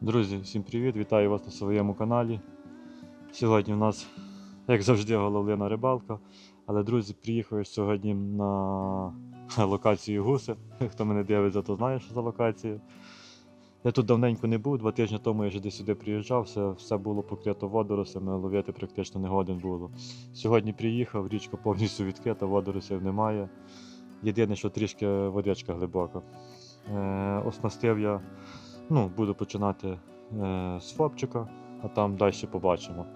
Друзі, всім привіт! Вітаю вас на своєму каналі. Сьогодні у нас, як завжди, головлена рибалка. Але, друзі, приїхав я сьогодні на локацію гуси. Хто мене дивиться, то знає, що за локація. Я тут давненько не був, два тижні тому я вже десь сюди приїжджав, все, все було покрито водорослями, ловити практично не годен було. Сьогодні приїхав, річка повністю відкрита, водоросів немає. Єдине, що трішки водичка глибока. Е, оснастив я Ну, буду починати е, з фопчика, а там далі побачимо.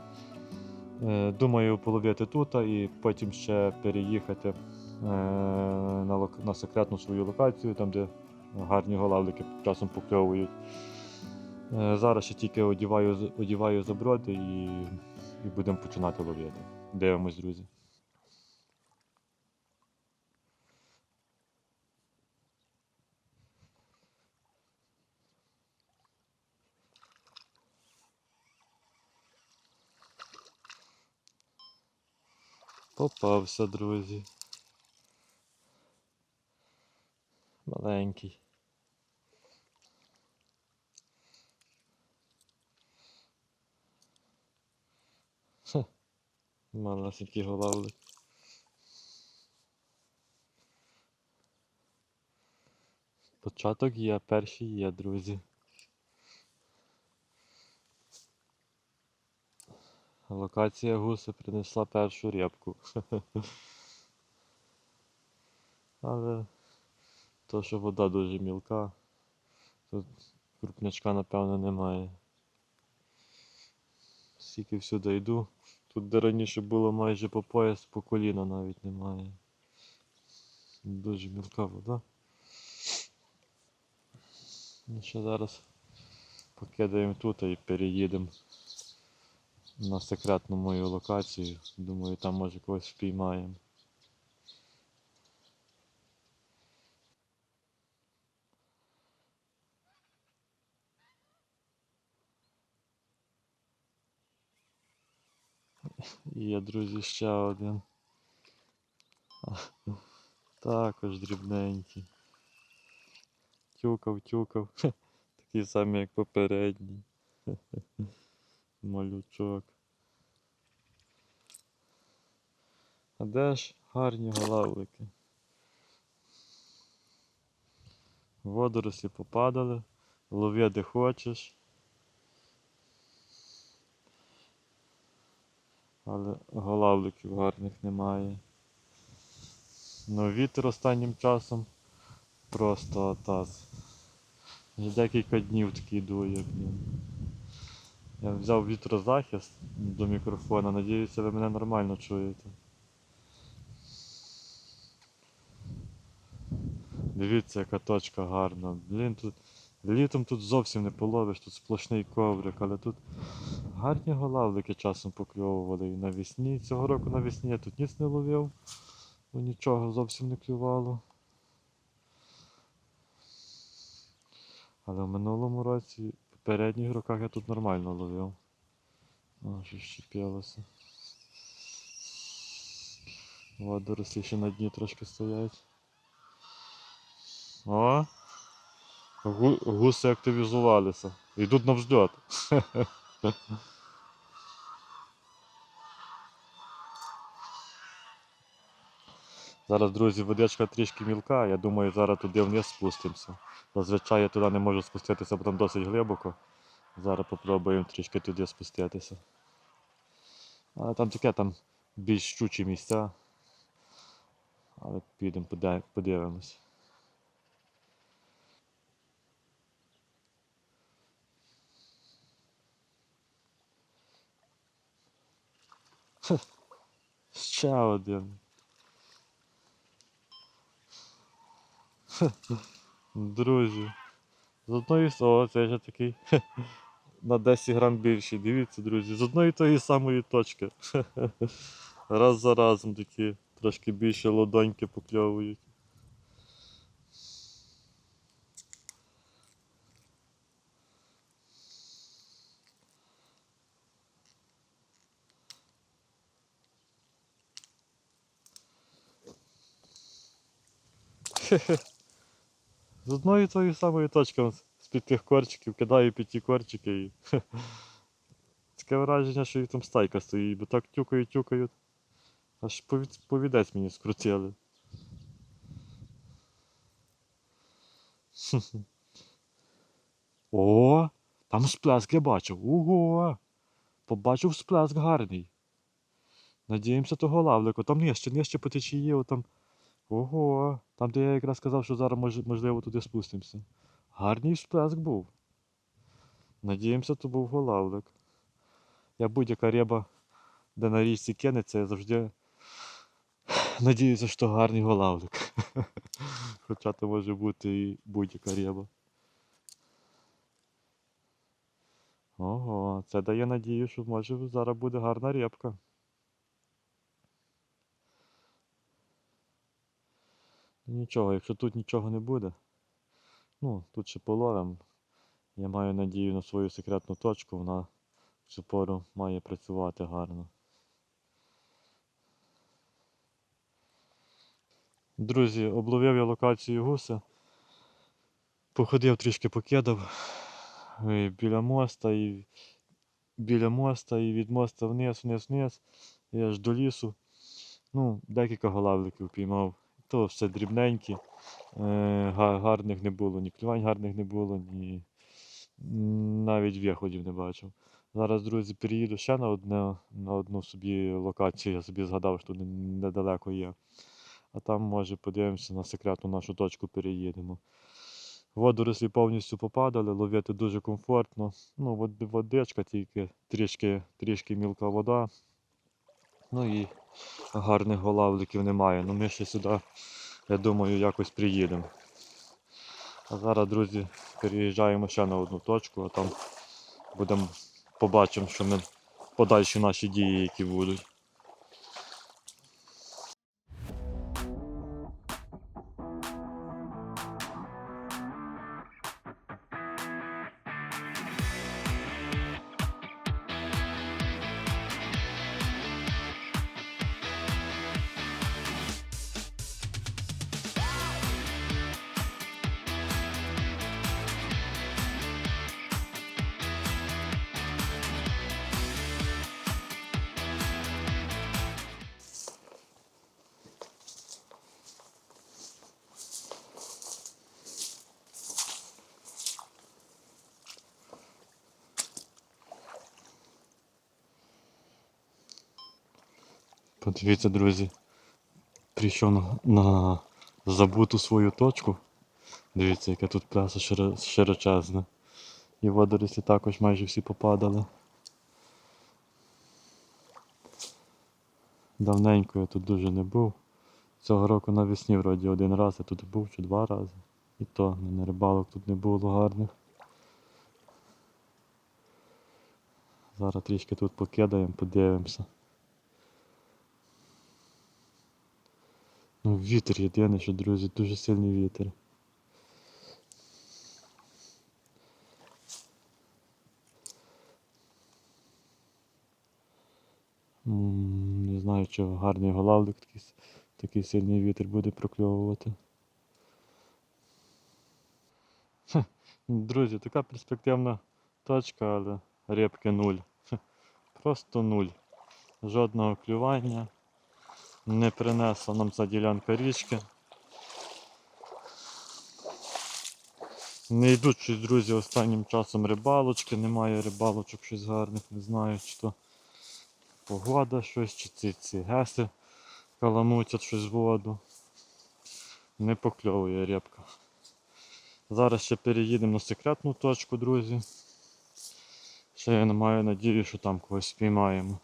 Е, думаю, половити тут і потім ще переїхати е, на, на секретну свою локацію, там, де гарні голавлики часом покльовують. Е, зараз ще тільки одіваю, одіваю заброди і, і будемо починати ловити. Дивимось, друзі. Попався, друзі. Маленький. Хе, Малесенький голавлик. Початок є, перші є, друзі. Локація гуси принесла першу рябку. Але то, що вода дуже мілка, тут крупнячка, напевно, немає. Скільки всюди йду. Тут, де раніше було майже по пояс, по коліна навіть немає. Дуже мілка вода. Ну що зараз покидаємо тут і переїдемо на секретну мою локацію. Думаю, там може когось впіймаємо. Є, друзі, ще один. Також дрібненький. Тюкав, тюкав. Такий самий, як попередній. Малючок. А де ж гарні голавлики? Водорослі попадали, лови де хочеш. Але голавликів гарних немає. Ну вітер останнім часом просто атас. Вже декілька днів такий дує. Я взяв вітрозахист до мікрофона, надіюся, ви мене нормально чуєте. Дивіться, яка точка гарна. Блін, тут літом тут зовсім не половиш, тут сплошний коврик, але тут гарні голавлики часом покльовували і навесні. Цього року навесні я тут ніц не ловив, бо нічого зовсім не клювало. Але в минулому році, в попередніх роках я тут нормально ловив. О, що щепилося. Водорослі ще на дні трошки стоять. О! Гуси активізувалися. Йдуть на взльот. Зараз, друзі, водичка трішки мілка, я думаю, зараз туди вниз спустимося. Зазвичай я туди не можу спуститися, бо там досить глибоко. Зараз попробуємо трішки туди спуститися. Але там таке там більш щучі місця. Але підемо, подивимось. Ще один. Друзі. З одної о, це вже такий на 10 грам більший. Дивіться, друзі, з одної тої самої точки. Раз за разом такі трошки більше лодоньки покльовують. З одної тої самої точки з-під тих корчиків кидаю під ті корчики і. Таке враження, що їх там стайка стоїть, бо так тюкають, тюкають. Аж повідець мені скрутили. О, там сплеск я бачив. Ого! Побачив сплеск гарний. Надіємося того лавлику. Там нижче, нижче по течії, отам. Ого, там де я якраз сказав, що зараз мож- можливо туди спустимося. Гарний сплеск був. Надіємося, то був голавлик. Я будь-яка риба, де на річці кинеться, я завжди надіюся, що гарний голавлик. Хоча це може бути і будь-яка риба. Ого, це дає надію, що може зараз буде гарна рибка. Нічого, якщо тут нічого не буде, ну, тут ще половим. Я маю надію на свою секретну точку, вона в цю пору має працювати гарно. Друзі, обловив я локацію гуся. Походив трішки покидав е, біля моста і біля моста і від моста вниз, вниз, вниз, і аж до лісу. Ну, декілька голавликів піймав. То все дрібненькі. Е, гарних не було, ні клювань гарних не було, ні навіть виходів не бачив. Зараз, друзі, переїду ще на одне, на одну собі локацію, я собі згадав, що недалеко є. А там, може, подивимося на секретну нашу точку переїдемо. Водорослі повністю попадали, ловити дуже комфортно. Ну, водичка тільки, трішки, трішки мілка вода. Ну і гарних голавликів немає. Ну ми ще сюди, я думаю, якось приїдемо. А зараз, друзі, переїжджаємо ще на одну точку, а там будемо побачимо, що ми подальші наші дії, які будуть. Подивіться, друзі. Прийшов на, на забуту свою точку. Дивіться, яке тут пляса широ- широчезне. І водорослі також майже всі попадали. Давненько я тут дуже не був. Цього року навесні вроді один раз я тут був чи два рази. І то на рибалок тут не було гарних. Зараз трішки тут покидаємо, подивимося. Ну, вітер єдине, що, друзі, дуже сильний вітер. Не знаю, чи гарний голавлик такий, такий сильний вітер буде прокльовувати. Друзі, така перспективна точка, але рибки нуль. Просто нуль. Жодного клювання. Не принесла нам ця ділянка річки. Не йдуть щось, друзі, останнім часом рибалочки, немає рибалочок щось гарних, не знаю, чи то погода щось, чи ці, ці геси каламутять щось в воду. Не покльовує рибка. Зараз ще переїдемо на секретну точку, друзі. Ще я не маю надії, що там когось спіймаємо.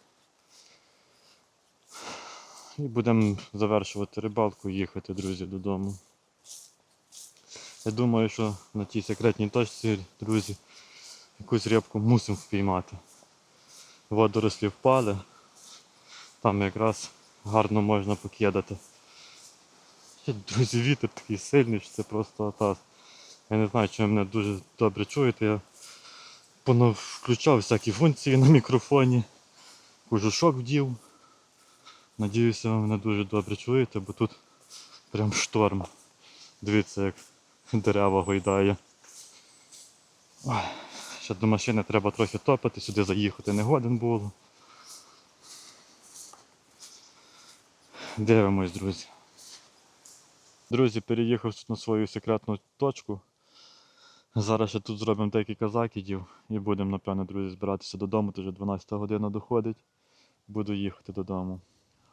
І будемо завершувати рибалку і їхати, друзі, додому. Я думаю, що на тій секретній точці, друзі, якусь рибку мусимо впіймати. Водорослі впали. Там якраз гарно можна покидати. Друзі, вітер такий сильний, що це просто атас. Я не знаю, чи ви мене дуже добре чуєте. Я понов включав всякі функції на мікрофоні. Кожушок вдів. Надіюся, ви мене дуже добре чуєте, бо тут прям шторм. Дивіться, як дерева гойдає. Ой, ще до машини треба трохи топити, сюди заїхати не годен було. Дивимось, друзі. Друзі, переїхав тут на свою секретну точку. Зараз ще тут зробимо декілька закидів і будемо, напевно, друзі, збиратися додому, то вже 12 година доходить. Буду їхати додому.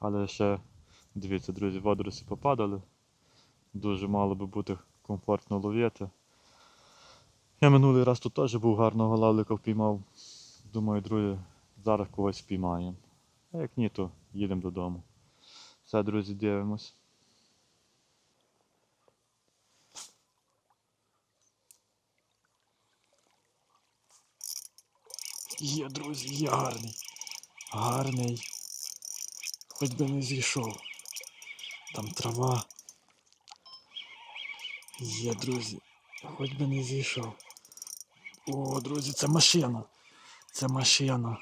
Але ще, дивіться, друзі, водорості попадали. Дуже мало би бути комфортно ловити. Я минулий раз тут теж був гарного лавлика впіймав. Думаю, друзі, зараз когось впіймаємо. А як ні, то їдемо додому. Все, друзі, дивимось. Є, друзі, є гарний. Гарний. Хоч би не зійшов. Там трава. Є, друзі. Хоч би не зійшов. О, друзі, це машина. Це машина.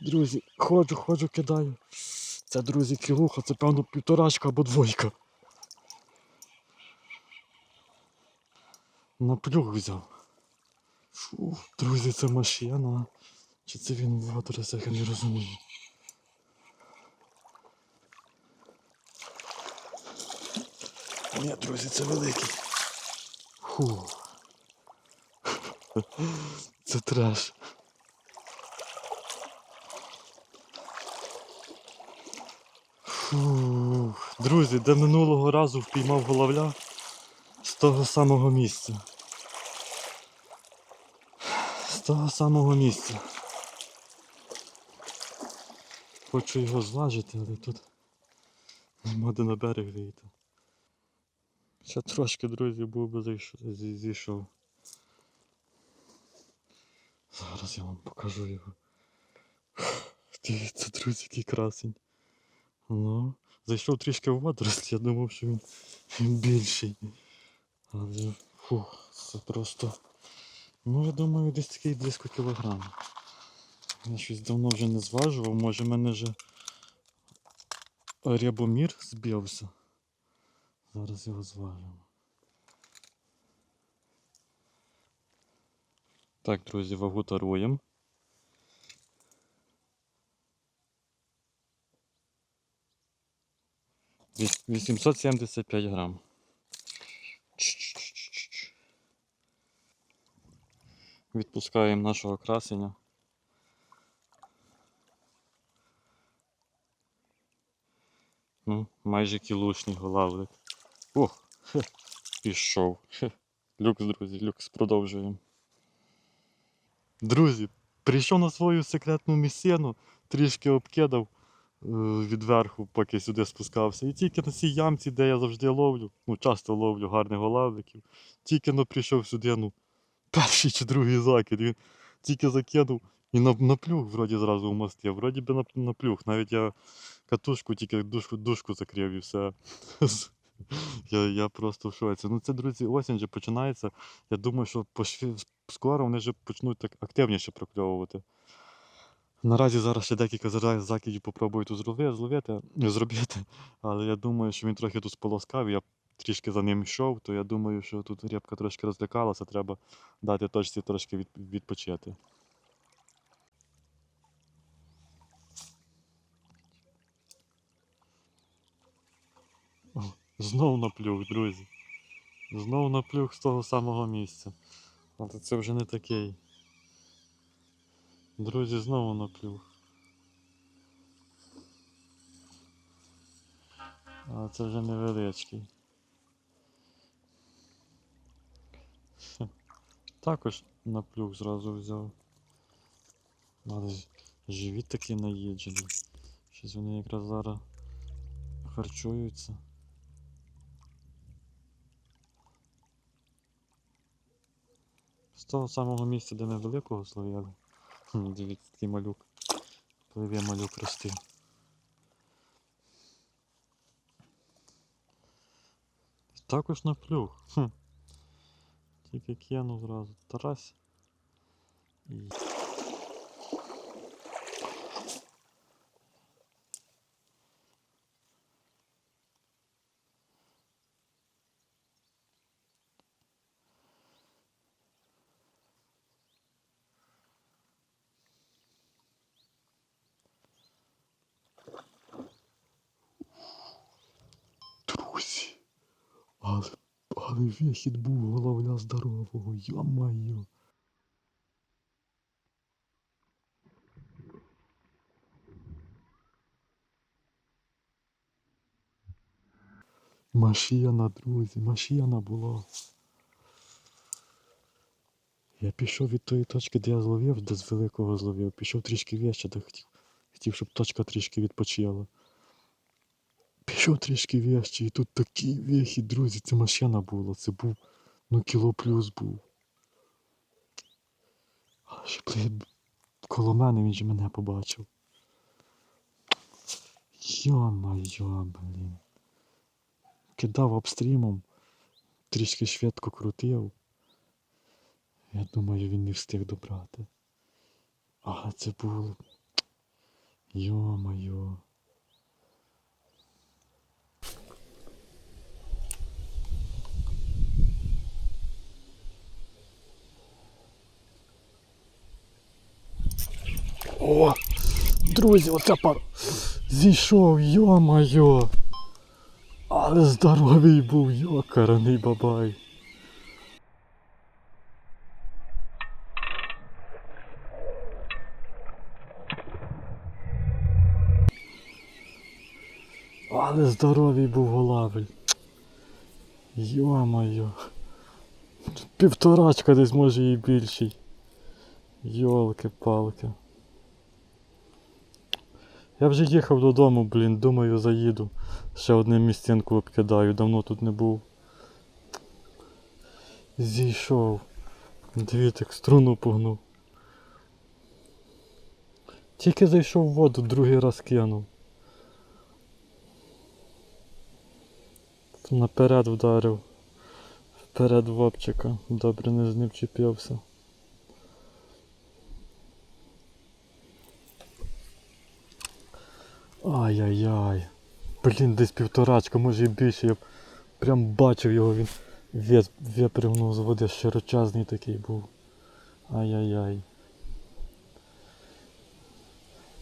Друзі, ходжу, ходжу, кидаю. Це, друзі, кілуха, це певно півторачка або двойка. На плюх взяв. Фу, друзі, це машина. Чи це він в я не розумію. Ні, друзі, це великий. Фу. Це треш. Фу. Друзі, де минулого разу впіймав головля з того самого місця. З того самого місця. Хочу його зважити, але тут нема де на берег вийти. Ще трошки, друзі, був би зійшов. Зараз я вам покажу його. Дивіться, друзі, який красень. Ну, зайшов трішки в водорослі, я думав, що він більший. Але фух, це просто. Ну, я думаю, десь такий близько кілограм. Я щось давно вже не зважував, може в мене вже рябомір збився. Зараз його зважимо. Так, друзі, вагу таруємо. Віс- 875 грам. Чш-чш-чш-чш. Відпускаємо нашого красення. Ну, майже кілушний голавлик. Ох, хе, пішов. Люкс, друзі, люкс, продовжуємо. Друзі, прийшов на свою секретну місцину, трішки обкидав е, відверху, поки сюди спускався. І тільки на цій ямці, де я завжди ловлю, ну часто ловлю гарних голавликів, тільки но прийшов сюди, ну, перший чи другий закид. Він тільки закинув і на, на плюх вроді зразу вмостив. Вроді би на, на. Навіть я катушку, тільки дужку, дужку закрив і все. Я, я просто в шоці. Ну це, друзі, осінь вже починається. Я думаю, що скоро вони вже почнуть так активніше прокльовувати. Наразі зараз ще декілька закидів попробую тут зловити, зловити, зробити, але я думаю, що він трохи тут сполоскав, я трішки за ним йшов, то я думаю, що тут рибка трошки розлякалася, треба дати точці трошки від, відпочити. Знов на плюх, друзі. Знов на плюх з того самого місця. Але це вже не такий. Друзі, знову на плюх. А це вже невеличкий. Також на плюх зразу взяв. Але ж живіт такий наїджений. Щось вони якраз зараз харчуються. Того самого місця, де ми великого слов'яли. Дивіться, такий малюк. Пливе малюк рости. Також на плюх. Хм. Тільки к'яну зразу. Тарась. І... Але вихід був головля здорового, йо-моє. Машина, друзі, машина була. Я пішов від тої точки, де я зловив, де з великого зловив. Пішов трішки вище, де хотів, хотів, щоб точка трішки відпочила. Пішов трішки вище, і тут такий вихід, друзі, це машина була. Це був, ну, кіло плюс був. А ще, коло мене він же мене побачив. Йо-моє, блін. Кидав обстрімом, трішки швидко крутив. Я думаю, він не встиг добрати. А це було. Йо-моє. О! Друзі, оце пар. Зійшов, йо-моє. Але здоровий був, йокараний бабай. Але здоровий був голавель. Йо-моє. Півторачка десь може і більший. Йолки-палки. Я вже їхав додому, блін, думаю, заїду. Ще одне місцинку обкидаю, давно тут не був. Зійшов. Двітик струну погнув. Тільки зайшов в воду, другий раз кинув. Наперед вдарив. Вперед вопчика. Добре не з ним чіпився. Ай-яй-яй. Блін, десь півторачка, може і більше. Я прям бачив його, він випригнув з води, широчезний такий був. Ай-яй-яй.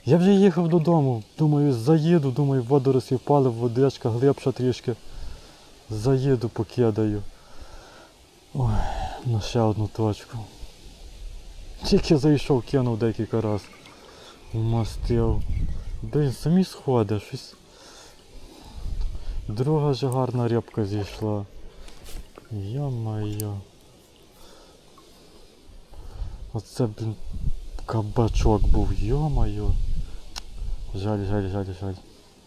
Я вже їхав додому, думаю, заїду, думаю, водорості впали, водичка глибша трішки. Заїду, покидаю. Ой, на ще одну точку. Тільки зайшов, кинув декілька разів. Вмастив. Блін, самі сходи, щось. Друга же гарна рибка зійшла. Йо-моє. Оце, блін, кабачок був, йо-моє. Жаль, жаль, жаль, жаль.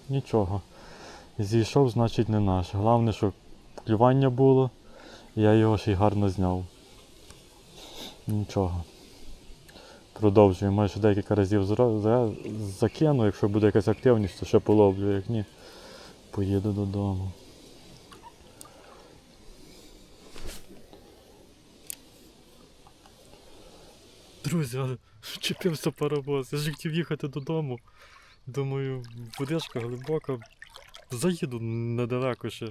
Нічого. Зійшов, значить не наш. Головне, що клювання було, я його ще й гарно зняв. Нічого. Продовжую, майже декілька разів закину, якщо буде якась активність, то ще половлю, як ні, поїду додому. Друзі, вчепився паровоз. Я ж хотів їхати додому. Думаю, водичка глибока. Заїду недалеко ще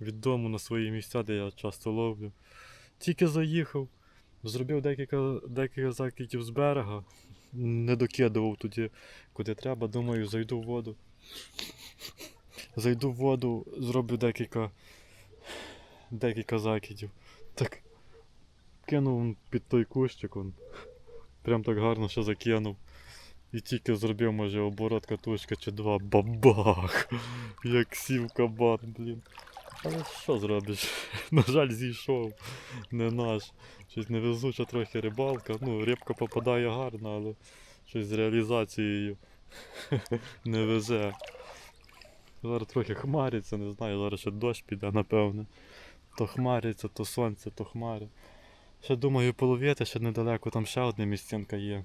від дому на свої місця, де я часто ловлю. Тільки заїхав, зробив декілька, декілька закидів з берега, не докидував туди, куди треба. Думаю, зайду в воду. Зайду в воду, зроблю декілька, декілька закидів. Так кинув під той кущик. он. Прям так гарно ще закинув. І тільки зробив, може, оборот катушка чи два бабах. Як сів кабан, блін. Але що зробиш? На жаль, зійшов. Не наш. Щось невезуча трохи рибалка. Ну, рибка попадає гарно, але щось з реалізацією не везе. Зараз трохи хмариться, не знаю, зараз ще дощ піде, напевне. То хмариться, то сонце, то хмари. Ще думаю половити, ще недалеко, там ще одна місцинка є.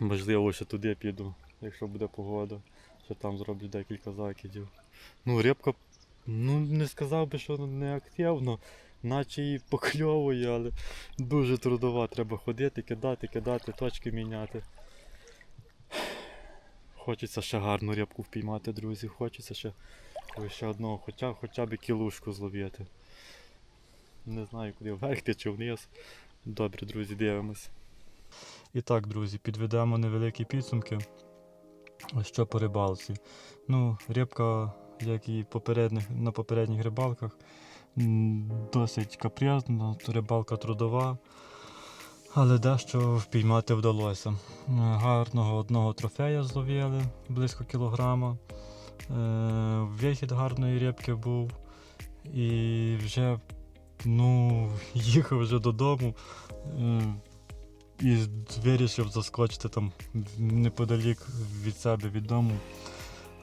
Можливо, ще туди піду, якщо буде погода. Ще там зроблю декілька закидів. Ну, рибка, ну не сказав би, що не активно, наче і покльовує, але дуже трудова. Треба ходити, кидати, кидати, точки міняти. Хочеться ще гарну рибку впіймати, друзі. Хочеться ще, ще одного, хоча, хоча б кілушку зловити. Не знаю, куди вверхти чи вниз. Добре, друзі, дивимось. І так, друзі, підведемо невеликі підсумки. Ось що по рибалці. Ну, рибка, як і попередніх, на попередніх рибалках, досить капризна, рибалка трудова, але дещо впіймати вдалося. Е, Гарного одного трофея зловили близько кілограма. Е, Вихід гарної рибки був. І вже ну, їхав вже додому е, і вирішив заскочити там неподалік від себе від дому.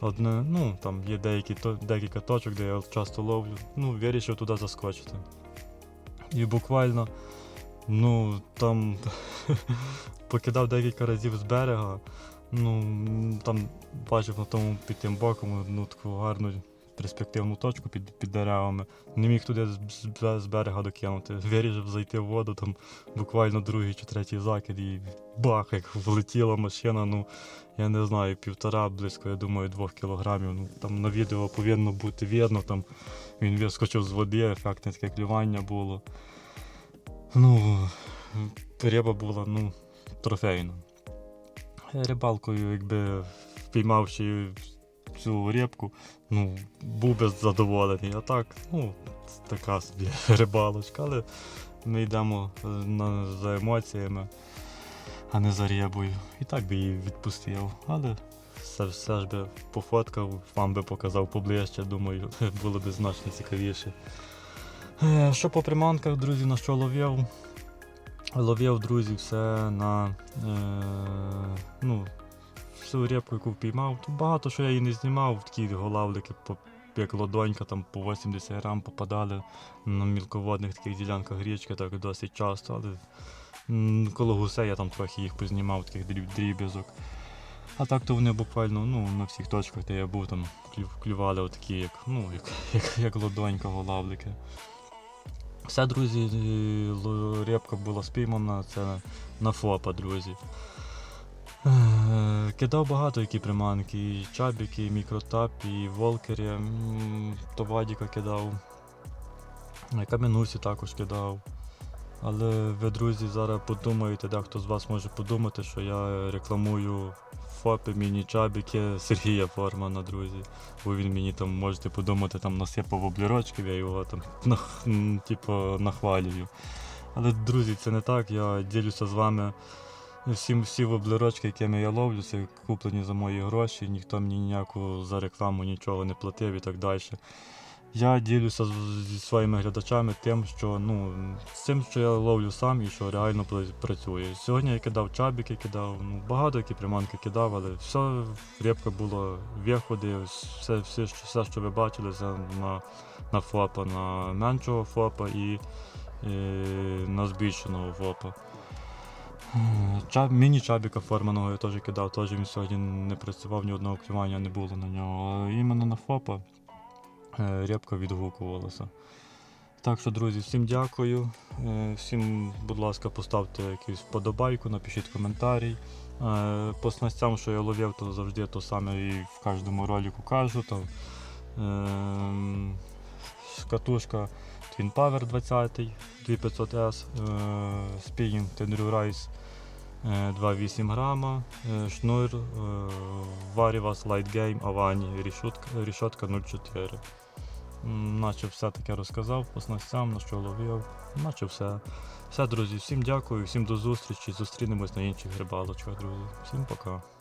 Одне, ну, там є деякі, декілька точок, де я часто ловлю. Ну, вирішив туди заскочити. І буквально, ну, там покидав декілька разів з берега. Ну, там бачив на тому під тим боком одну таку гарну перспективну точку під, під деревами. Не міг туди з, з, берега докинути. Вирішив зайти в воду, там буквально другий чи третій закид, і бах, як влетіла машина, ну я не знаю, півтора, близько, я думаю, двох кілограмів. Ну, там на відео повинно бути видно, там він вискочив з води, ефектне таке клювання було. Ну, риба була, ну, трофейна. Рибалкою, якби впіймавши цю рибку, ну, був би задоволений. А так, ну, така собі рибалочка, але ми йдемо е, на, за емоціями, а не за рибою. І так би її відпустив. Але все, все ж би пофоткав, вам би показав поближче, думаю, було б значно цікавіше. Е, Що по приманках, друзі, на що ловив? Ловив, друзі, все на е, ну, всю рибку, яку впіймав. Тут багато що я її не знімав, такі голавлики, по, як лодонька, там по 80 грам попадали на мілководних таких ділянках річки, так досить часто, але коло гусей я там трохи їх познімав, таких дріб, дріб'язок. А так то вони буквально ну, на всіх точках, де я був, там клювали отакі, як, ну, як, як, як лодонька, голавлики. Все, друзі, е, рибка була спіймана, це на ФОПа, друзі. Е, Кидав багато які приманки, і чабіки, і мікротап, і волкери, м, то вадіка кидав. Е, Кам'янусі також кидав. Але ви, друзі, зараз подумаєте, дехто з вас може подумати, що я рекламую ФОПи, міні-чабіки Сергія Формана, друзі. Бо він мені там можете подумати, там насипав облірочків, я його там типу, нахвалюю. Але, друзі, це не так. Я ділюся з вами всі, всі воблерочки, якими я ловлю, це куплені за мої гроші, ніхто мені ніяку за рекламу нічого не платив і так далі. Я ділюся зі своїми глядачами тим, що ну, з тим, що я ловлю сам і що реально працює. Сьогодні я кидав чабіки, кидав, ну, багато які приманки кидав, але все рибка було виходи, все, все, все, що ви бачили, це на, на ФОПа, на меншого ФОПа і е, на збільшеного ФОПа. Чаб, міні-чабіка форманого я теж кидав, теж він сьогодні не працював, ні одного клювання не було на нього. Іменно на ФОПа е, рибка відгукувалася. Так що, друзі, всім дякую. Е, Всім, будь ласка, поставте якусь вподобайку, напишіть коментарій. Е, По снастям, що я ловив, то завжди то саме і в кожному ролику кажу. То, ем, катушка Twin Power 20 2500S, е, спінінг Tenru Rise е, 2,8 грама, е, шнур е, Varivas Light Game Avani, рішотка, рішотка 0,4. Наче все таке розказав по снастям, на що ловив, наче все. Все, друзі, всім дякую, всім до зустрічі. Зустрінемось на інших рибалочках, друзі. Всім пока.